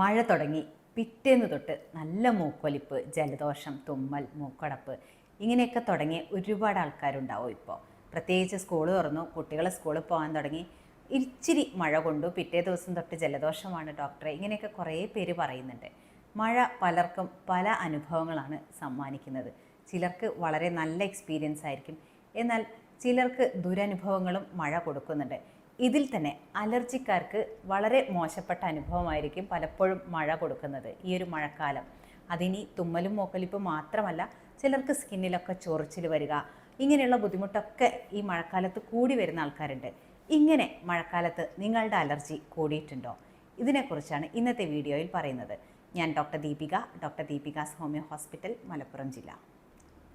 മഴ തുടങ്ങി. പിറ്റേന്ന് തൊട്ട് നല്ല മൂക്കൊലിപ്പ് ജലദോഷം തുമ്മൽ മൂക്കടപ്പ് ഇങ്ങനെയൊക്കെ തുടങ്ങിയ ഒരുപാട് ആൾക്കാരുണ്ടാവും ഇപ്പോൾ. പ്രത്യേകിച്ച് സ്കൂൾ തുറന്നു കുട്ടികളെ സ്കൂളിൽ പോകാൻ തുടങ്ങി. ഇച്ചിരി മഴ കൊണ്ടു പിറ്റേ ദിവസം തൊട്ട് ജലദോഷമാണ് ഡോക്ടറെ. ഇങ്ങനെയൊക്കെ കുറേ പേര് പറയുന്നുണ്ട്. മഴ പലർക്കും പല അനുഭവങ്ങളാണ് സമ്മാനിക്കുന്നത്. ചിലർക്ക് വളരെ നല്ല എക്സ്പീരിയൻസ് ആയിരിക്കും. എന്നാൽ ചിലർക്ക് ദുരനുഭവങ്ങളും മഴ കൊടുക്കുന്നുണ്ട്. ഇതിൽ തന്നെ അലർജിക്കാർക്ക് വളരെ മോശപ്പെട്ട അനുഭവമായിരിക്കും പലപ്പോഴും മഴ കൊടുക്കുന്നത്. ഈ ഒരു മഴക്കാലം. അതിനി തുമ്മലും മൂക്കലിപ്പും മാത്രമല്ല ചിലർക്ക് സ്കിന്നിലൊക്കെ ചൊറിച്ചിൽ വരിക ഇങ്ങനെയുള്ള ബുദ്ധിമുട്ടൊക്കെ ഈ മഴക്കാലത്ത് കൂടി വരുന്ന ആൾക്കാരുണ്ട്. ഇങ്ങനെ മഴക്കാലത്ത് നിങ്ങളുടെ അലർജി കൂടിയിട്ടുണ്ടോ? ഇതിനെക്കുറിച്ചാണ് ഇന്നത്തെ വീഡിയോയിൽ പറയുന്നത്. ഞാൻ doctor Deepika. Doctor Deepika's homeo hospital Malappuram ജില്ല.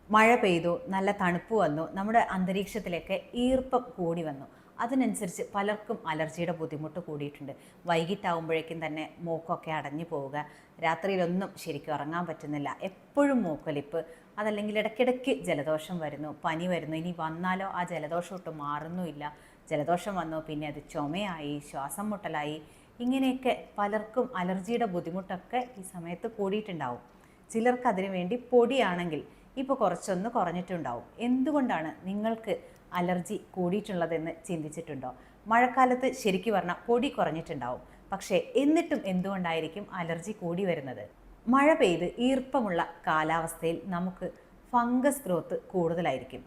മഴ പെയ്തു നല്ല തണുപ്പ് വന്നു നമ്മുടെ അന്തരീക്ഷത്തിലേക്ക് ഈർപ്പം കൂടി വന്നു. അതിനനുസരിച്ച് പലർക്കും അലർജിയുടെ ബുദ്ധിമുട്ട് കൂടിയിട്ടുണ്ട്. വൈകിട്ടാവുമ്പോഴേക്കും തന്നെ മൂക്കൊക്കെ അടഞ്ഞു പോവുക. രാത്രിയിലൊന്നും ശരിക്കും ഉറങ്ങാൻ പറ്റുന്നില്ല. എപ്പോഴും മൂക്കൊലിപ്പ് അതല്ലെങ്കിൽ ഇടയ്ക്കിടയ്ക്ക് ജലദോഷം വരുന്നു പനി വരുന്നു. ഇനി വന്നാലോ ആ ജലദോഷം ഒട്ടും മാറുന്നുമില്ല. ജലദോഷം വന്നു പിന്നെ അത് ചുമയായി ശ്വാസം മുട്ടലായി ഇങ്ങനെയൊക്കെ പലർക്കും അലർജിയുടെ ബുദ്ധിമുട്ടൊക്കെ ഈ സമയത്ത് കൂടിയിട്ടുണ്ടാവും. ചിലർക്ക് അതിനു വേണ്ടി പൊടിയാണെങ്കിൽ ഇപ്പോൾ കുറച്ചൊന്ന് കുറഞ്ഞിട്ടുണ്ടാവും. എന്തുകൊണ്ടാണ് നിങ്ങൾക്ക് അലർജി കൂടിയിട്ടുള്ളതെന്ന് ചിന്തിച്ചിട്ടുണ്ടോ? മഴക്കാലത്ത് ശരിക്കും പറഞ്ഞാൽ പൊടി കുറഞ്ഞിട്ടുണ്ടാവും. പക്ഷേ എന്നിട്ടും എന്തുകൊണ്ടായിരിക്കും അലർജി കൂടി വരുന്നത്? മഴ പെയ്ത് ഈർപ്പമുള്ള കാലാവസ്ഥയിൽ നമുക്ക് ഫംഗസ് ഗ്രോത്ത് കൂടുതലായിരിക്കും.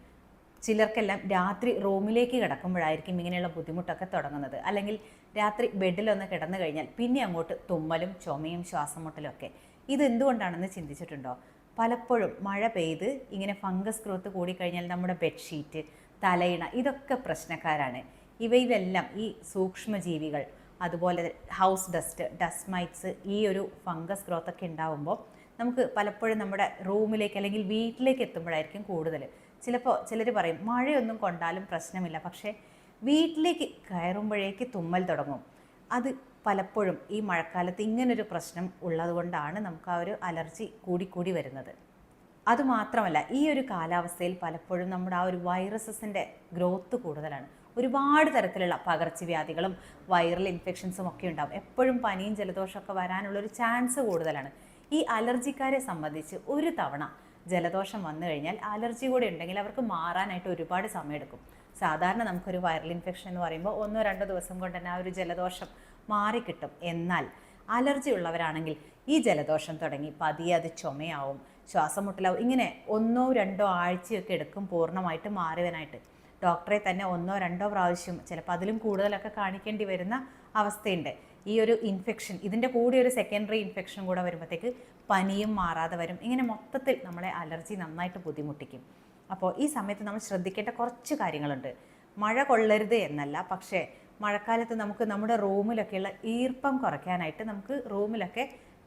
ചിലർക്കെല്ലാം രാത്രി റൂമിലേക്ക് കിടക്കുമ്പോഴായിരിക്കും ഇങ്ങനെയുള്ള ബുദ്ധിമുട്ടൊക്കെ തുടങ്ങുന്നത്. അല്ലെങ്കിൽ രാത്രി ബെഡിലൊന്ന് കിടന്നു കഴിഞ്ഞാൽ പിന്നെ അങ്ങോട്ട് തുമ്മലും ചുമയും ശ്വാസം മുട്ടലും ഒക്കെ. ഇതെന്തുകൊണ്ടാണെന്ന് ചിന്തിച്ചിട്ടുണ്ടോ? പലപ്പോഴും മഴ പെയ്ത് ഇങ്ങനെ ഫംഗസ് ഗ്രോത്ത് കൂടിക്കഴിഞ്ഞാൽ നമ്മുടെ ബെഡ്ഷീറ്റ് തലയിണ ഇതൊക്കെ പ്രശ്നക്കാരാണ്. ഇവയിലെല്ലാം ഈ സൂക്ഷ്മജീവികൾ അതുപോലെ ഹൗസ് ഡസ്റ്റ് ഡസ്റ്റ് മൈറ്റ്സ് ഈ ഒരു ഫംഗസ് ഗ്രോത്ത് ഒക്കെ ഉണ്ടാകുമ്പോൾ നമുക്ക് പലപ്പോഴും നമ്മുടെ റൂമിലേക്ക് അല്ലെങ്കിൽ വീട്ടിലേക്ക് എത്തുമ്പോഴായിരിക്കും കൂടുതൽ. ചിലപ്പോൾ ചിലർ പറയും മഴയൊന്നും കൊണ്ടാലും പ്രശ്നമില്ല. പക്ഷേ വീട്ടിലേക്ക് കയറുമ്പോഴേക്ക് തുമ്മൽ തുടങ്ങും. അത് പലപ്പോഴും ഈ മഴക്കാലത്ത് ഇങ്ങനൊരു പ്രശ്നം ഉള്ളതുകൊണ്ടാണ് നമുക്ക് ആ ഒരു അലർജി കൂടിക്കൂടി വരുന്നത്. അതുമാത്രമല്ല ഈ ഒരു കാലാവസ്ഥയിൽ പലപ്പോഴും നമ്മുടെ ആ ഒരു വൈറസസിന്റെ ഗ്രോത്ത് കൂടുതലാണ്. ഒരുപാട് തരത്തിലുള്ള പകർച്ചവ്യാധികളും വൈറൽ ഇൻഫെക്ഷൻസും ഒക്കെ ഉണ്ടാവും. എപ്പോഴും പനിയും ജലദോഷമൊക്കെ വരാനുള്ളൊരു ചാൻസ് കൂടുതലാണ്. ഈ അലർജിക്കാരെ സംബന്ധിച്ച് ഒരു തവണ ജലദോഷം വന്നു കഴിഞ്ഞാൽ അലർജി കൂടെ ഉണ്ടെങ്കിൽ അവർക്ക് മാറാനായിട്ട് ഒരുപാട് സമയമെടുക്കും. സാധാരണ നമുക്കൊരു വൈറൽ ഇൻഫെക്ഷൻ എന്ന് പറയുമ്പോൾ ഒന്നോ രണ്ടോ ദിവസം കൊണ്ട് തന്നെ ആ ഒരു ജലദോഷം മാറിക്കിട്ടും. എന്നാൽ അലർജി ഉള്ളവരാണെങ്കിൽ ഈ ജലദോഷം തുടങ്ങി പതിയെ അത് ചുമയാവും ശ്വാസം മുട്ടലാവും ഇങ്ങനെ ഒന്നോ രണ്ടോ ആഴ്ചയൊക്കെ എടുക്കും പൂർണമായിട്ട് മാറുവാനായിട്ട് ഡോക്ടറെ തന്നെ ഒന്നോ രണ്ടോ പ്രാവശ്യം ചിലപ്പോൾ അതിലും കൂടുതലൊക്കെ കാണിക്കേണ്ടി വരുന്ന അവസ്ഥയുണ്ട്. ഈ ഒരു ഇൻഫെക്ഷൻ ഇതിന്റെ കൂടെ ഒരു സെക്കൻഡറി ഇൻഫെക്ഷൻ കൂടെ വരുമ്പോഴത്തേക്ക് പനിയും മാറാതെ വരും. ഇങ്ങനെ മൊത്തത്തിൽ നമ്മളെ അലർജി നന്നായിട്ട് ബുദ്ധിമുട്ടിക്കും. അപ്പോൾ ഈ സമയത്ത് നമ്മൾ ശ്രദ്ധിക്കേണ്ട കുറച്ച് കാര്യങ്ങളുണ്ട്. മഴ കൊള്ളരുത് എന്നല്ല പക്ഷേ മഴക്കാലത്ത് നമുക്ക് നമ്മുടെ റൂമിലൊക്കെയുള്ള ഈർപ്പം കുറയ്ക്കാനായിട്ട് നമുക്ക് റൂമിലൊക്കെ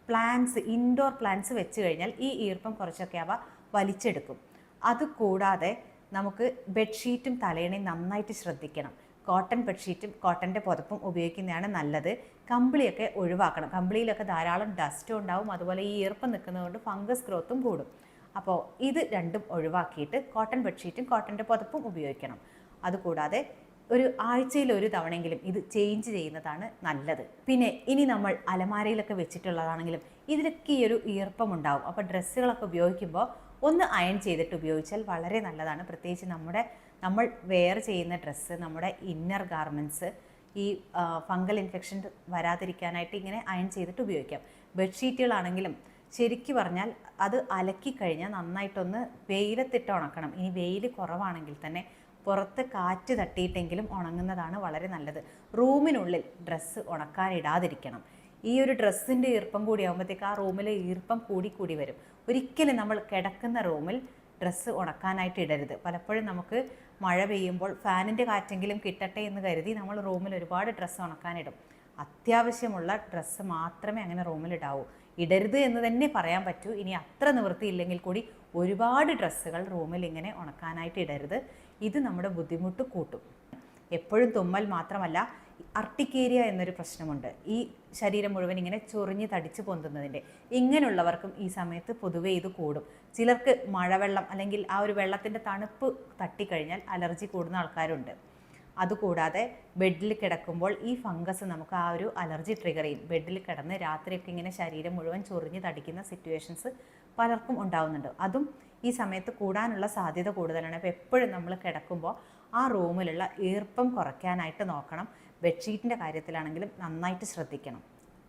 പ്ലാന്റ്സ് ഇൻഡോർ പ്ലാന്റ്സ് വെച്ച് കഴിഞ്ഞാൽ ഈ ഈർപ്പം കുറച്ചൊക്കെ അവ വലിച്ചെടുക്കും. അതുകൂടാതെ നമുക്ക് ബെഡ്ഷീറ്റും തലയണയും നന്നായിട്ട് ശ്രദ്ധിക്കണം. കോട്ടൺ ബെഡ്ഷീറ്റും കോട്ടന്റെ പുതപ്പും ഉപയോഗിക്കുന്നതാണ് നല്ലത്. കമ്പിളിയൊക്കെ ഒഴിവാക്കണം. കമ്പിളിയിലൊക്കെ ധാരാളം ഡസ്റ്റും ഉണ്ടാവും. അതുപോലെ ഈ ഈർപ്പം നിൽക്കുന്നതുകൊണ്ട് ഫംഗസ് ഗ്രോത്തും കൂടും. അപ്പോൾ ഇത് രണ്ടും ഒഴിവാക്കിയിട്ട് കോട്ടൺ ബെഡ്ഷീറ്റും കോട്ടന്റെ പുതപ്പും ഉപയോഗിക്കണം. അതുകൂടാതെ ഒരു ആഴ്ചയിൽ ഒരു തവണയെങ്കിലും ഇത് ചേഞ്ച് ചെയ്യുന്നതാണ് നല്ലത്. പിന്നെ ഇനി നമ്മൾ അലമാരയിലൊക്കെ വെച്ചിട്ടുള്ളതാണെങ്കിലും ഇതിലൊക്കെ ഈ ഒരു ഈർപ്പം ഉണ്ടാവും അപ്പോൾ ഡ്രസ്സുകളൊക്കെ ഉപയോഗിക്കുമ്പോൾ ഒന്ന് അയൺ ചെയ്തിട്ട് ഉപയോഗിച്ചാൽ വളരെ നല്ലതാണ്. പ്രത്യേകിച്ച് നമ്മുടെ നമ്മൾ വെയർ ചെയ്യുന്ന ഡ്രസ്സ് നമ്മുടെ ഇന്നർ ഗാർമെന്റ്സ് ഈ ഫംഗൽ ഇൻഫെക്ഷൻ വരാതിരിക്കാനായിട്ട് ഇങ്ങനെ അയൺ ചെയ്തിട്ട് ഉപയോഗിക്കാം. ബെഡ്ഷീറ്റുകളാണെങ്കിലും ശരിക്കു പറഞ്ഞാൽ അത് അലക്കി കഴിഞ്ഞാൽ നന്നായിട്ടൊന്ന് വെയിലത്തിട്ട് ഉണക്കണം. ഇനി വെയിൽ കുറവാണെങ്കിൽ തന്നെ പുറത്ത് കാറ്റ് തട്ടിയിട്ടെങ്കിലും ഉണങ്ങുന്നതാണ് വളരെ നല്ലത്. റൂമിനുള്ളിൽ ഡ്രസ്സ് ഉണക്കാനിടാതിരിക്കണം. ഈ ഒരു ഡ്രസ്സിന്റെ ഈർപ്പം കൂടി ആകുമ്പോഴത്തേക്ക് ആ റൂമിലെ ഈർപ്പം കൂടി കൂടി വരും. ഒരിക്കലും നമ്മൾ കിടക്കുന്ന റൂമിൽ ഡ്രസ്സ് ഉണക്കാനായിട്ട് ഇടരുത്. പലപ്പോഴും നമുക്ക് മഴ പെയ്യുമ്പോൾ ഫാനിന്റെ കാറ്റെങ്കിലും കിട്ടട്ടെ എന്ന് കരുതി നമ്മൾ റൂമിൽ ഒരുപാട് ഡ്രസ്സ് ഉണക്കാനിടും. അത്യാവശ്യമുള്ള ഡ്രസ്സ് മാത്രമേ അങ്ങനെ റൂമിലിടാവൂ. ഇടരുത് എന്ന് തന്നെ പറയാൻ പറ്റൂ. ഇനി അത്ര നിവൃത്തിയില്ലെങ്കിൽ കൂടി ഒരുപാട് ഡ്രസ്സുകൾ റൂമിൽ ഇങ്ങനെ ഉണക്കാനായിട്ട് ഇടരുത്. ഇത് നമ്മുടെ ബുദ്ധിമുട്ട് കൂട്ടും. എപ്പോഴും തുമ്മൽ മാത്രമല്ല അർട്ടിക്കേരിയ എന്നൊരു പ്രശ്നമുണ്ട്. ഈ ശരീരം മുഴുവൻ ഇങ്ങനെ ചൊറിഞ്ഞ് തടിച്ച് പൊന്തുന്നതിന്റെ. ഇങ്ങനെയുള്ളവർക്കും ഈ സമയത്ത് പൊതുവേ ഇത് കൂടും. ചിലർക്ക് മഴവെള്ളം അല്ലെങ്കിൽ ആ ഒരു വെള്ളത്തിന്റെ തണുപ്പ് തട്ടിക്കഴിഞ്ഞാൽ അലർജി കൂടുന്ന ആൾക്കാരുണ്ട്. അതുകൂടാതെ ബെഡിൽ കിടക്കുമ്പോൾ ഈ ഫംഗസ് നമുക്ക് ആ ഒരു അലർജി ട്രിഗർ ചെയ്യും. ബെഡിൽ കിടന്ന് രാത്രിയൊക്കെ ഇങ്ങനെ ശരീരം മുഴുവൻ ചൊറിഞ്ഞ് തടിക്കുന്ന സിറ്റുവേഷൻസ് പലർക്കും ഉണ്ടാവുന്നുണ്ട്. അതും ഈ സമയത്ത് കൂടാനുള്ള സാധ്യത കൂടുതലാണ്. അപ്പോൾ എപ്പോഴും നമ്മൾ കിടക്കുമ്പോൾ ആ റൂമിലുള്ള ഈർപ്പം കുറയ്ക്കാനായിട്ട് നോക്കണം. ബെഡ്ഷീറ്റിന്റെ കാര്യത്തിലാണെങ്കിലും നന്നായിട്ട് ശ്രദ്ധിക്കണം.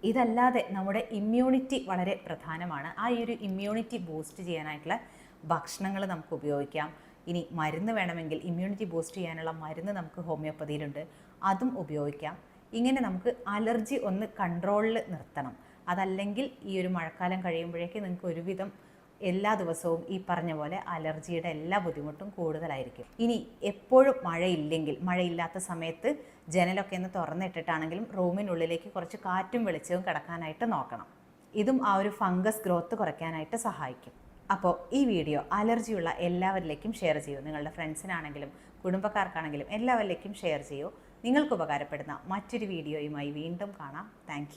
ഇതല്ലാതെ നമ്മുടെ ഇമ്മ്യൂണിറ്റി വളരെ പ്രധാനമാണ്. ആ ഒരു ഇമ്മ്യൂണിറ്റി ബൂസ്റ്റ് ചെയ്യാനായിട്ടുള്ള ഭക്ഷണങ്ങൾ നമുക്ക് ഉപയോഗിക്കാം. ഇനി മരുന്ന് വേണമെങ്കിൽ ഇമ്മ്യൂണിറ്റി ബൂസ്റ്റ് ചെയ്യാനുള്ള മരുന്ന് നമുക്ക് ഹോമിയോപ്പതിയിലുണ്ട് അതും ഉപയോഗിക്കാം. ഇങ്ങനെ നമുക്ക് അലർജി ഒന്ന് കൺട്രോളിൽ നിർത്തണം. അതല്ലെങ്കിൽ ഈ ഒരു മഴക്കാലം കഴിയുമ്പോഴേക്ക് നിങ്ങൾക്ക് ഒരുവിധം എല്ലാ ദിവസവും ഈ പറഞ്ഞ പോലെ അലർജിയുടെ എല്ലാ ബുദ്ധിമുട്ടും കൂടുതലായിരിക്കും. ഇനി എപ്പോഴും മഴയില്ലെങ്കിൽ മഴയില്ലാത്ത സമയത്ത് ജനലൊക്കെ ഒന്ന് തുറന്നിട്ടിട്ടാണെങ്കിലും റൂമിനുള്ളിലേക്ക് കുറച്ച് കാറ്റും വെളിച്ചവും കിടക്കാനായിട്ട് നോക്കണം. ഇതും ആ ഒരു ഫംഗസ് ഗ്രോത്ത് കുറയ്ക്കാനായിട്ട് സഹായിക്കും. അപ്പോൾ ഈ വീഡിയോ അലർജിയുള്ള എല്ലാവരിലേക്കും ഷെയർ ചെയ്യൂ. നിങ്ങളുടെ ഫ്രണ്ട്സിനാണെങ്കിലും കുടുംബക്കാർക്കാണെങ്കിലും എല്ലാവരിലേക്കും ഷെയർ ചെയ്യൂ. നിങ്ങൾക്ക് ഉപകാരപ്പെടുന്ന മറ്റൊരു വീഡിയോയുമായി വീണ്ടും കാണാം. താങ്ക്